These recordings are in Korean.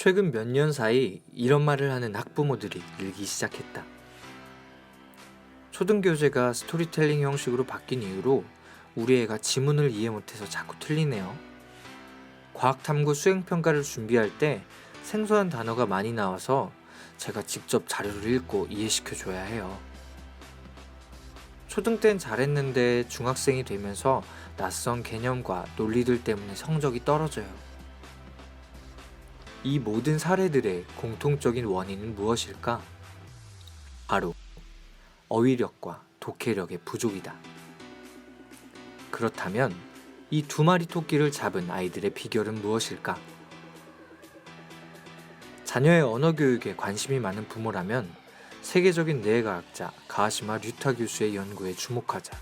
최근 몇 년 사이 이런 말을 하는 학부모들이 늘기 시작했다. 초등교재가 스토리텔링 형식으로 바뀐 이후로 우리 애가 지문을 이해 못해서 자꾸 틀리네요. 과학탐구 수행평가를 준비할 때 생소한 단어가 많이 나와서 제가 직접 자료를 읽고 이해시켜줘야 해요. 초등 땐 잘했는데 중학생이 되면서 낯선 개념과 논리들 때문에 성적이 떨어져요. 이 모든 사례들의 공통적인 원인은 무엇일까? 바로 어휘력과 독해력의 부족이다. 그렇다면 이 두 마리 토끼를 잡은 아이들의 비결은 무엇일까? 자녀의 언어 교육에 관심이 많은 부모라면 세계적인 뇌과학자 가시마 류타 교수의 연구에 주목하자.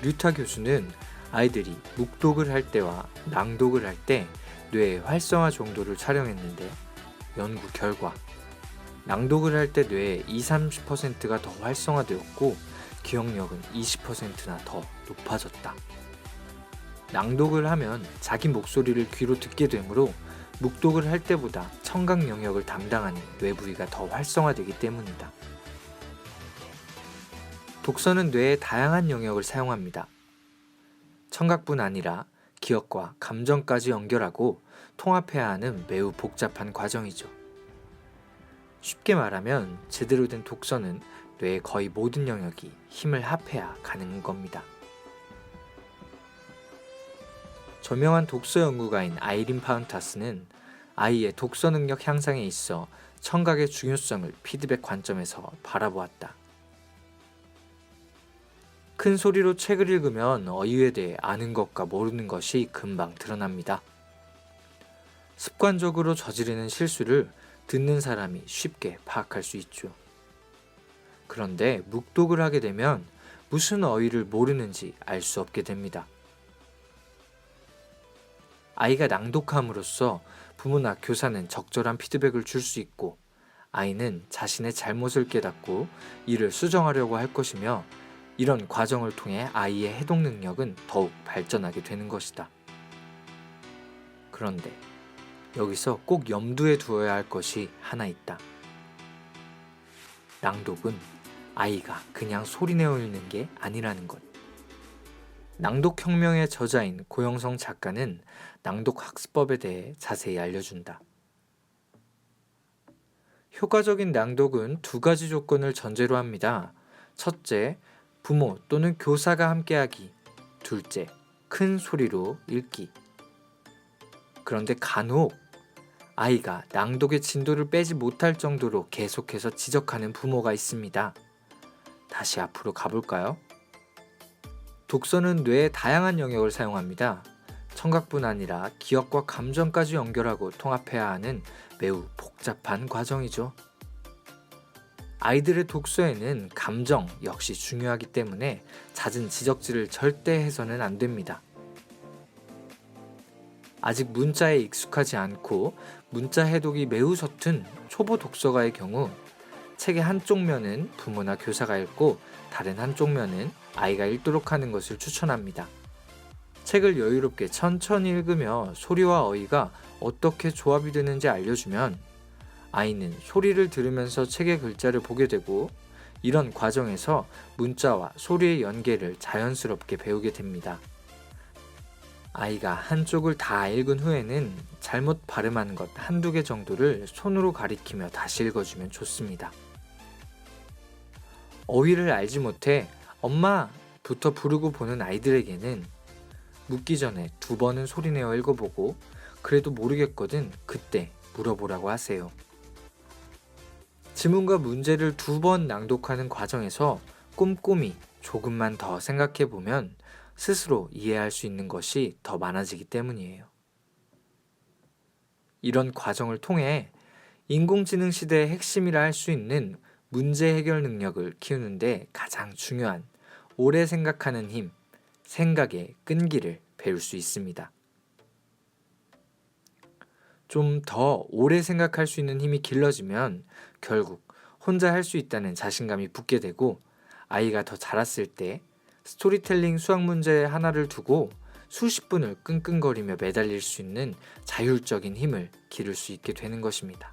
류타 교수는 아이들이 묵독을 할 때와 낭독을 할때 뇌의 활성화 정도를 촬영했는데 연구 결과 낭독을 할 때 뇌의 20, 30%가 더 활성화되었고 기억력은 20%나 더 높아졌다. 낭독을 하면 자기 목소리를 귀로 듣게 되므로 묵독을 할 때보다 청각 영역을 담당하는 뇌 부위가 더 활성화되기 때문이다. 독서는 뇌의 다양한 영역을 사용합니다. 청각뿐 아니라 기억과 감정까지 연결하고 통합해야 하는 매우 복잡한 과정이죠. 쉽게 말하면 제대로 된 독서는 뇌의 거의 모든 영역이 힘을 합해야 가능한 겁니다. 저명한 독서 연구가인 아이린 파운타스는 아이의 독서 능력 향상에 있어 청각의 중요성을 피드백 관점에서 바라보았다. 큰 소리로 책을 읽으면 어휘에 대해 아는 것과 모르는 것이 금방 드러납니다. 습관적으로 저지르는 실수를 듣는 사람이 쉽게 파악할 수 있죠. 그런데 묵독을 하게 되면 무슨 어휘를 모르는지 알 수 없게 됩니다. 아이가 낭독함으로써 부모나 교사는 적절한 피드백을 줄 수 있고 아이는 자신의 잘못을 깨닫고 이를 수정하려고 할 것이며 이런 과정을 통해 아이의 해독 능력은 더욱 발전하게 되는 것이다. 그런데 여기서 꼭 염두에 두어야 할 것이 하나 있다. 낭독은 아이가 그냥 소리내어 읽는 게 아니라는 것. 낭독혁명의 저자인 고영성 작가는 낭독 학습법에 대해 자세히 알려준다. 효과적인 낭독은 두 가지 조건을 전제로 합니다. 첫째, 부모 또는 교사가 함께하기. 둘째, 큰 소리로 읽기. 그런데 간혹 아이가 낭독의 진도를 빼지 못할 정도로 계속해서 지적하는 부모가 있습니다. 다시 앞으로 가볼까요? 독서는 뇌의 다양한 영역을 사용합니다. 청각뿐 아니라 기억과 감정까지 연결하고 통합해야 하는 매우 복잡한 과정이죠. 아이들의 독서에는 감정 역시 중요하기 때문에 잦은 지적질을 절대 해서는 안 됩니다. 아직 문자에 익숙하지 않고 문자 해독이 매우 서툰 초보 독서가의 경우 책의 한쪽 면은 부모나 교사가 읽고 다른 한쪽 면은 아이가 읽도록 하는 것을 추천합니다. 책을 여유롭게 천천히 읽으며 소리와 어휘가 어떻게 조합이 되는지 알려주면 아이는 소리를 들으면서 책의 글자를 보게 되고 이런 과정에서 문자와 소리의 연계를 자연스럽게 배우게 됩니다. 아이가 한쪽을 다 읽은 후에는 잘못 발음한 것 한두 개 정도를 손으로 가리키며 다시 읽어주면 좋습니다. 어휘를 알지 못해 엄마 부터 부르고 보는 아이들에게는 묻기 전에 두 번은 소리내어 읽어보고 그래도 모르겠거든 그때 물어보라고 하세요. 지문과 문제를 두 번 낭독하는 과정에서 꼼꼼히 조금만 더 생각해 보면 스스로 이해할 수 있는 것이 더 많아지기 때문이에요. 이런 과정을 통해 인공지능 시대의 핵심이라 할 수 있는 문제 해결 능력을 키우는데 가장 중요한 오래 생각하는 힘, 생각의 끈기를 배울 수 있습니다. 좀 더 오래 생각할 수 있는 힘이 길러지면 결국 혼자 할 수 있다는 자신감이 붙게 되고 아이가 더 자랐을 때 스토리텔링 수학 문제 하나를 두고 수십 분을 끙끙거리며 매달릴 수 있는 자율적인 힘을 기를 수 있게 되는 것입니다.